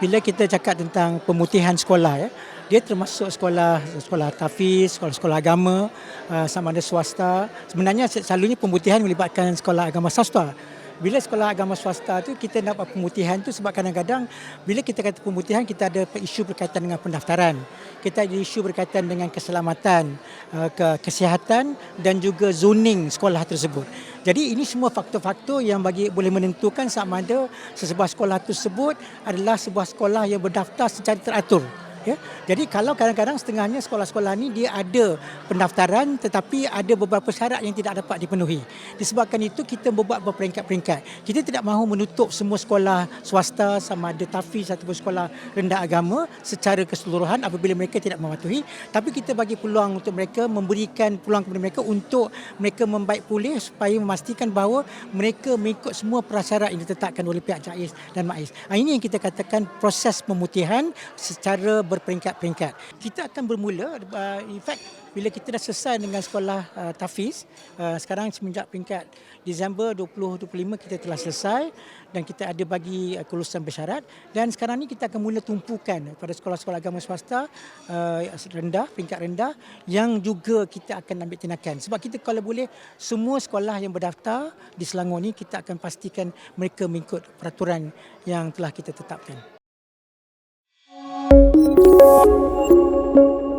bila kita cakap tentang pemutihan sekolah ya, dia termasuk sekolah sekolah tafiz, sekolah-sekolah agama, uh, sama ada swasta. Sebenarnya selalunya pemutihan melibatkan sekolah agama swasta. Bila sekolah agama swasta tu kita nak buat pemutihan tu sebab kadang-kadang bila kita kata pemutihan kita ada isu berkaitan dengan pendaftaran. Kita ada isu berkaitan dengan keselamatan, uh, ke kesihatan dan juga zoning sekolah tersebut. Jadi ini semua faktor-faktor yang bagi boleh menentukan sama ada sesebuah sekolah tersebut adalah sebuah sekolah yang berdaftar secara teratur. Ya. Jadi kalau kadang-kadang setengahnya sekolah-sekolah ni dia ada pendaftaran tetapi ada beberapa syarat yang tidak dapat dipenuhi. Disebabkan itu kita membuat berperingkat-peringkat. Kita tidak mahu menutup semua sekolah swasta sama ada tafiz ataupun sekolah rendah agama secara keseluruhan apabila mereka tidak mematuhi. Tapi kita bagi peluang untuk mereka memberikan peluang kepada mereka untuk mereka membaik pulih supaya memastikan bahawa mereka mengikut semua prasyarat yang ditetapkan oleh pihak JAIS dan MAIS. Ini yang kita katakan proses pemutihan secara berperingkat-peringkat. Kita akan bermula uh, in fact bila kita dah selesai dengan sekolah uh, tafiz uh, sekarang semenjak peringkat Disember 2025 kita telah selesai dan kita ada bagi uh, kelulusan bersyarat dan sekarang ni kita akan mula tumpukan pada sekolah-sekolah agama swasta uh, rendah peringkat rendah yang juga kita akan ambil tindakan sebab kita kalau boleh semua sekolah yang berdaftar di Selangor ni kita akan pastikan mereka mengikut peraturan yang telah kita tetapkan. Thank you.